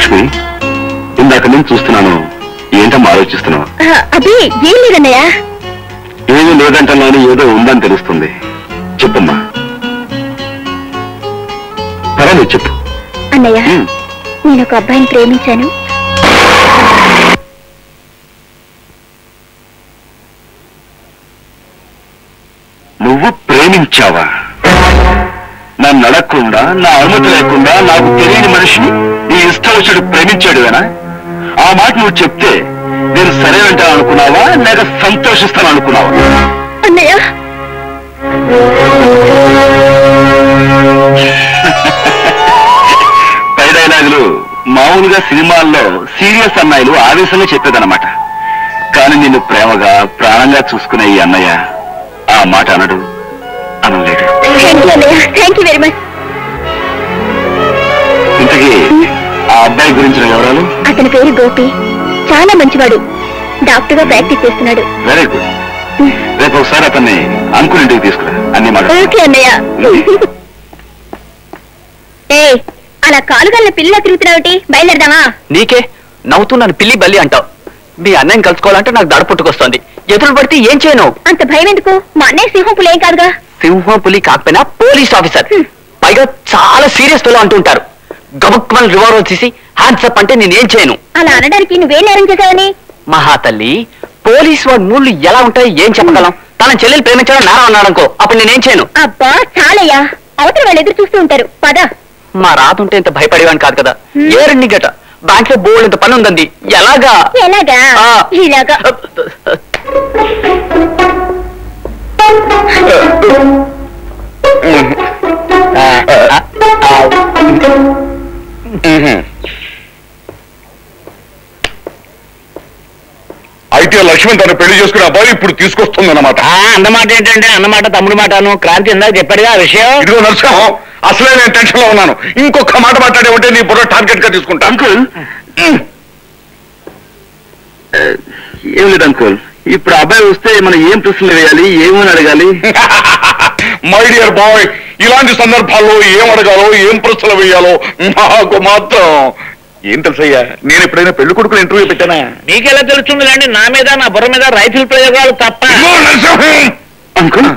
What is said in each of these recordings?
లక్ష్మి ఇందాక నేను చూస్తున్నాను. ఏంటమ్మా ఆలోచిస్తున్నావు? ఏం లేదన్నయ్య? ఏమీ లేదంటలోని ఏదో ఉందని తెలుస్తుంది. చెప్పమ్మా. పర్వాలేదు చెప్పు. అన్నయ్య ఉమ్. నేను ఒక అబ్బాయిని ప్రేమించాను. నువ్వు ప్రేమించావా? నన్ను అడగకుండా నా అనుమతి లేకుండా నాకు తెలియని మనిషిని నీ ఇష్టం వచ్చాడు ప్రేమించాడువేనా ఆ మాట నువ్వు చెప్తే నేను సరే అంటాను అనుకున్నావా లేక సంతోషిస్తాను అనుకున్నావా అన్నయ్య. పై డైలాగులు మామూలుగా సినిమాల్లో సీరియస్ అన్నయ్యలు ఆవేశంగా చెప్పేదన్నమాట. కానీ నిన్ను ప్రేమగా ప్రాణంగా చూసుకునే ఈ అన్నయ్య ఆ మాట అనడు అనలేడు. ఇంతకీ ఆ అబ్బాయి గురించిన వివరాలు అతని పేరు గోపి. చాలా మంచివాడు. డాక్టర్గా ప్రాక్టీస్ చేస్తున్నాడు. వెరీ గుడ్ రేపు ఒకసారి అతన్ని అంకుల్ ఇంటికి తీసుకురా. అన్ని మాట ఓకే అన్నయ్య. ఏ అలా కాలుగల్ల పిల్ల తిరుగుతున్నావుటి? బయలుదేరదామా? నీకే నవ్వుతూ నన్ను పిల్లి బల్లి అంటావు. మీ అన్నయ్యని కలుసుకోవాలంటే నాకు దడ పుట్టుకొస్తోంది. ఎదురు పడితే ఏం చేయను? అంత భయం ఎందుకు? మా అన్నయ్య సింహం పులేం కాదుగా? సింహం పులి కాకపోయినా పోలీస్ ఆఫీసర్. పైగా చాలా సీరియస్తో అంటుంటారు గబుక్మల్ రివాల్వర్ తీసి హ్యాండ్స్ అప్ అంటే నేనేం చేయను. అలా అనడానికి నువ్వేం నేరం చేశావని మహాతల్లి పోలీస్ వాడి మూళ్ళు ఎలా ఉంటాయి ఏం చెప్పగలం? తన చెల్లెలు ప్రేమించడం నేరం అన్నాడనుకో అప్పుడు నేనేం చేయను? అబ్బా చాలయ్యా. అవతల వాళ్ళు ఎదురు చూస్తూ ఉంటారు. పద. మా రాతుంటే ఇంత భయపడేవాడిని కాదు కదా. ఏ రెండు గట. బ్యాంక్లో బోల్డ్ ఇంత పని ఉందండి. ఎలాగా? ఎలాగా? ఆ. ఇలాగా? లక్ష్మణ్ తను పెళ్ళి చేసుకునే అబ్బాయి ఇప్పుడు తీసుకొస్తుంది అన్నమాట అన్నమాట ఏంటంటే అన్నమాట తమ్ముడు మాటను క్రాంతి ఇందాక చెప్పాడుగా ఆ విషయం. ఇదిగో నరసింహం అసలే నేను టెన్షన్లో ఉన్నాను. ఇంకొక మాట మాట్లాడే ఉంటే నీ బుర్ర టార్గెట్గా తీసుకుంటా. అంకుల్ ఏం లేదు అంకుల్ ఇప్పుడు అబ్బాయి వస్తే మనం ఏం ప్రశ్నలు వేయాలి ఏమని అడగాలి? మై డియర్ బాయ్ ఇలాంటి సందర్భాల్లో ఏం అడగాలో ఏం ప్రశ్నలు వేయాలో నాకు మాత్రం ఏం తెలుసయ్యా? నేను ఎప్పుడైనా పెళ్ళి కొడుకుని ఇంటర్వ్యూ పెట్టానా? మీకెలా తెలుస్తుంది లేండి నా మీద నా బుర్ర మీద రైతుల ప్రయోగాలు తప్ప. అంకుల్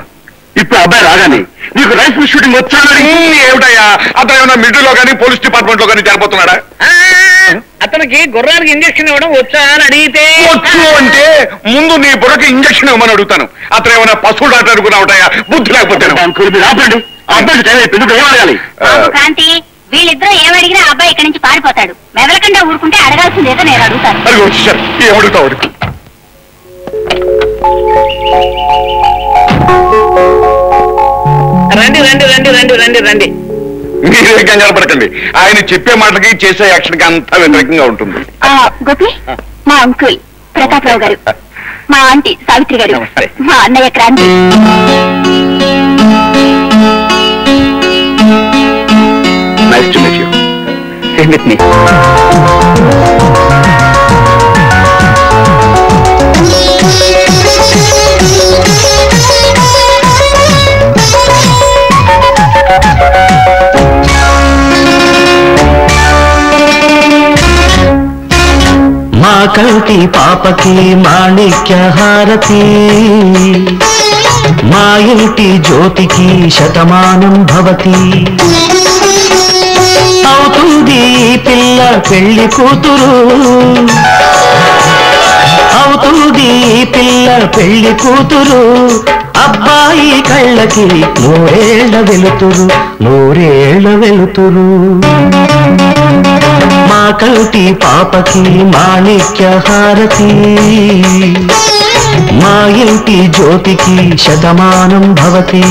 ఇప్పుడు అబ్బాయి రాగానే నీకు రైఫిల్ షూటింగ్ వచ్చాడని ఏమిటయ్యా? అతను ఏమైనా మిడిల్లో కానీ పోలీస్ డిపార్ట్మెంట్లో కానీ జరిపోతున్నాడా అతనికి గుర్రానికి ఇంజక్షన్ ఇవ్వడం వచ్చా అని అడిగితే. వచ్చు అంటే ముందు నీ బుర్రకి ఇంజక్షన్ ఇవ్వమని అడుగుతాను. అతను ఏమైనా పశువు డాక్టర్ అనుకున్నావుటయా బుద్ధి లేకపోతే అంకుల్ మీరు ఆపండి. అబ్బాయి టైం అయిపోయింది. ఏం అడగాలి? బాబు కాంతి నేను అడుగుతాను అది వచ్చేసారు. ఏం అడుగుతావు అడుగు రండి రండి రండి రండి రండి రండి. మీరే కంగారు పడకండి. ఆయన చెప్పే మాటలకి చేసే యాక్షన్కి అంతా వ్యతిరేకంగా ఉంటుంది. ఆ, గోపి మా అంకుల్ ప్రతాపరావు గారు మా ఆంటీ సావిత్రి గారు నమస్తే. మా అన్నయ్య Kranti. Nice to meet you మా కంటి పాపకి మాణిక్య హారతి. మా ఇంటి జ్యోతికి శతమానం భవతి. అవుతుంది పిల్ల పెళ్ళి కూతురు. అవుతుంది పిల్ల పెళ్ళి కూతురు. అబ్బాయి కళ్ళకి నూరేళ్ళ వెలుతురు నూరేళ్ళ వెలుతురు. కంటి పాపకి మాణిక్య హారతి. మా ఇంటి జ్యోతికి శతమానం భవతి.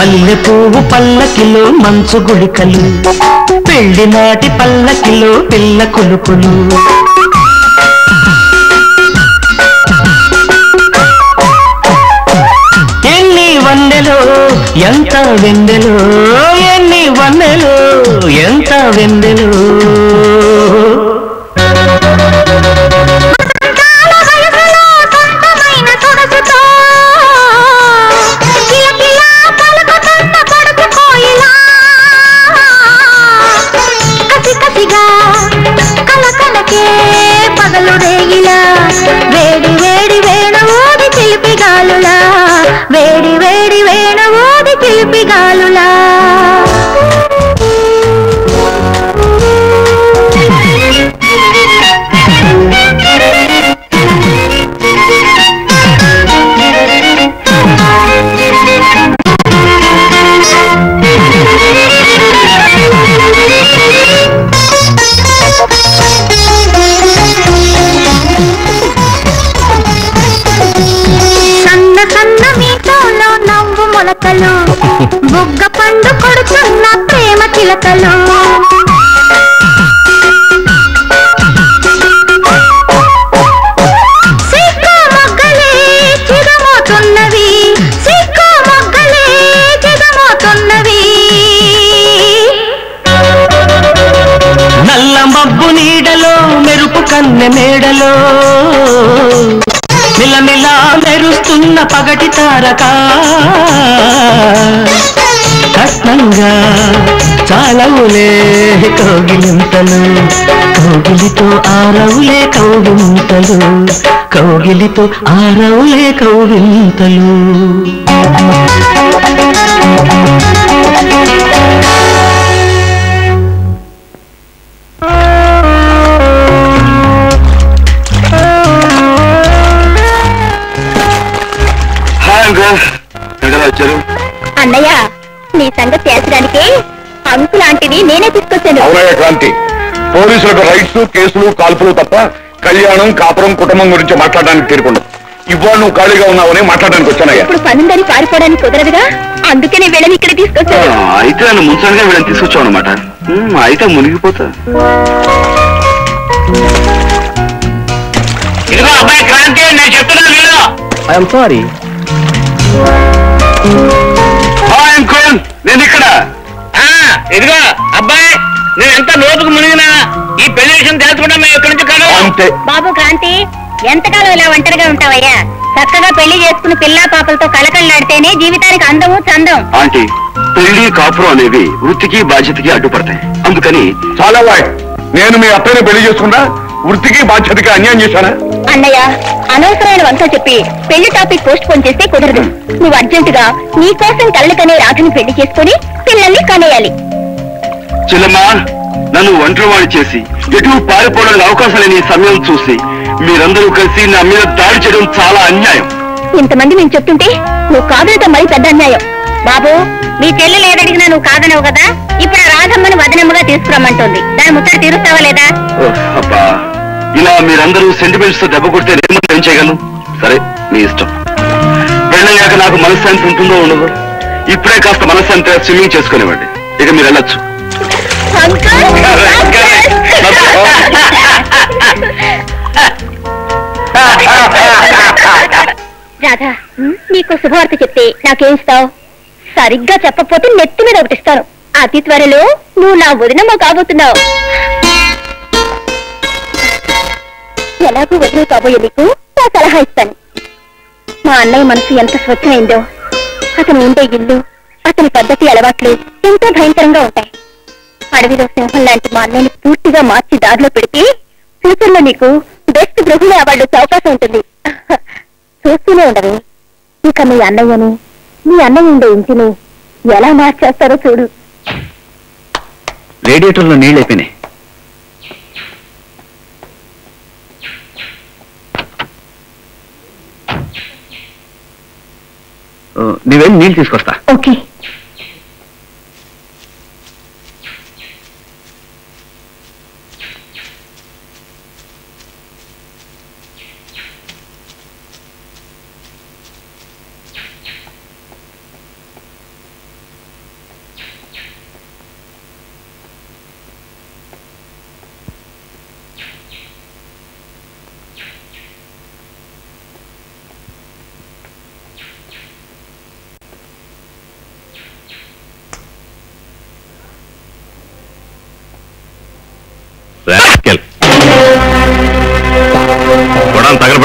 మల్లె పువ్వు పల్లకిలో మంచు గుళికలు పెళ్ళి నాటి పల్లకిలో పిల్ల కొలుపులు. ఎన్ని వన్నెలో ఎంత వెన్నెలో ఎన్ని వందెలో ఎంత వెన్నెలో చిలకలు. నల్ల మబ్బు నీడలో మెరుపు కన్నె మేడలో. మిలమిలా మెరుస్తున్న పగటి తారక. కట్నంగా చాలవులే కౌగిలింతలు. కౌగిలితో ఆరవులే కౌగింతలు కౌగిలితో ఆరవులే కౌగింతలు అన్నయ్య నీ సంగతి తేల్చడానికి అంకు లాంటివి నేనే తీసుకొచ్చాను. అవునయ్య క్రాంతి పోలీసులకు రైట్స్ కేసులు కాల్పులు తప్ప కళ్యాణం కాపురం కుటుంబం గురించి మాట్లాడడానికి తీరుకుండదు. ఇవాళ నువ్వు ఖాళీగా ఉన్నావని మాట్లాడడానికి వచ్చానయ్యా. ఇప్పుడు పనుందని పారిపోవడానికి కుదరదుగా? అందుకే నేను వెళ్ళని ఇక్కడ తీసుకొచ్చాను. అయితే నన్ను ముంచడానికి వీళ్ళని తీసుకొచ్చావు అనమాట అయితే మునిగిపోతా. ఇదిగో అబ్బాయి క్రాంతి నేను చెప్తున్నాను వీళ్ళు ఐఎమ్ సారీ హాయ్ అంకుల్ నేను ఇక్కడ. ఇదిగో అబ్బాయి నేను ఎంత లోతుకు మునిగినా ఈ పెళ్ళి విషయం తెలుసుకుంటా మేము ఇక్కడి నుంచి అంతే. బాబు క్రాంతి ఎంతకాలం ఇలా ఒంటరిగా ఉంటావయ్యా? చక్కగా పెళ్ళి చేసుకుని పిల్లా పాపలతో కలకల్లాడితేనే జీవితానికి అందము చందం. ఆంటీ పెళ్ళి కాపురం అనేవి వృత్తికి బాధ్యతకి అడ్డుపడతాయి. అందుకని చాలా వాయ్. నేను మీ అత్తయ్యని పెళ్ళి చేసుకున్నా వృత్తికి బాధ్యతకి అన్యాయం చేశానా? అన్నయ్య అనవసరమైన వంక చెప్పి పెళ్ళి టాపిక్ పోస్ట్ పోన్ చేస్తే కుదరదు. నువ్వు అర్జెంటుగా నీ కోసం కళ్ళ కనే రాధని పెళ్ళి చేసుకుని పిల్లల్ని కనేయాలి. చెల్లమ్మా నన్ను ఒంటరివాణి చేసి ఎటు పారిపోవడానికి అవకాశం లేని సమయం చూసి మీరందరూ కలిసి నా మీద దాడి చేయడం చాలా అన్యాయం. ఇంతమంది నేను చెప్తుంటే నువ్వు కాదనటం మరి పెద్ద అన్యాయం. బాబు మీ చెల్లెలు ఏదడిగినా నువ్వు కాదనవు కదా? ఇప్పుడు రాధమ్మని వదనమ్మగా తీసుకురమ్మంటుంది. దాని ముచ్చట తీరుస్తావా లేదా? అబ్బా ఇలా మీరందరూ సెంటిమెంట్స్తో దెబ్బ కొడితే నేను ఏం చేయగలను? సరే మీ ఇష్టం. పెళ్ళయ్యాక నాకు మనశ్శాంతి ఉంటుందో ఉండదు? ఇప్పుడే కాస్త మనశ్శాంతి స్విమ్మింగ్ చేసుకునేవాడి ఇక మీరు వెళ్ళొచ్చు. రాధా నీకు శుభవార్త చెప్తే నాకేమిస్తావు సరిగ్గా చెప్పకపోతే నెత్తి మీద ఒకటిస్తాను అతి త్వరలో నువ్వు నా వదినమ్మ కాబోతున్నావు. ఎలాగూ వదిన కాబోయే నీకు నా సలహా ఇస్తాను. మా అన్నయ్య మనసు ఎంత స్వచ్ఛమైందో అతను ఉండే ఇల్లు అతని పద్ధతి అలవాట్లు ఎంతో భయంకరంగా ఉంటాయి. అడవిలో సింహం లాంటి మా అన్నయ్యని పూర్తిగా మార్చి దారిలో పెడితే ఫ్యూచర్లో నీకు బెస్ట్ గృహిణి అవార్డు అవకాశం ఉంటుంది. చూస్తూనే ఉండవు. ఇక మీ అన్నయ్యని మీ అన్నయ్య ఉండే ఇంటిని ఎలా మార్చేస్తారో చూడు. రేడియేటర్లో నీళ్ళు అయిపోయినాయి నీళ్ళు తీసుకొస్తా. ఓకే.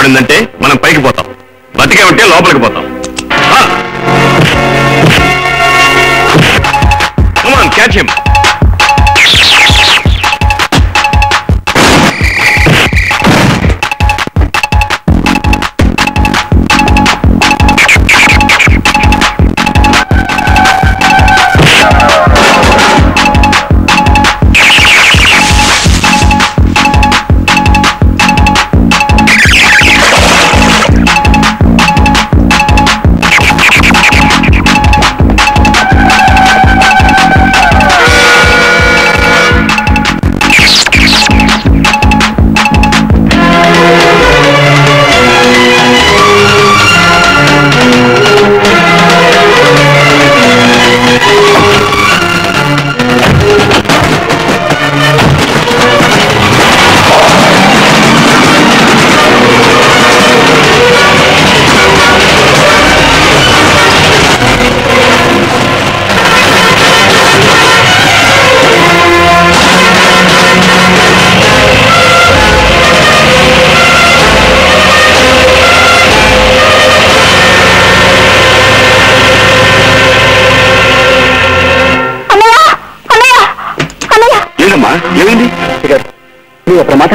పడిందంటే మనం పైకి పోతాం. బతికే ఉంటే లోపలికి పోతాం. క్యాచ్ హిమ్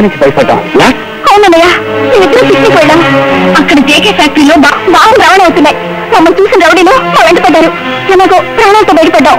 నువ్వు నుంచి భయపడ్డావు అవునన్నయ్య మేమిద్దరం పిక్నిక్ వెళ్ళాం అక్కడ జేకే ఫ్యాక్టరీలో బాగా రవాణా అవుతున్నాయి మమ్మల్ని చూసిన రౌడీలు మా వెంట పడ్డారు. ఎలాగో ప్రాణాలతో బయటపడ్డాం.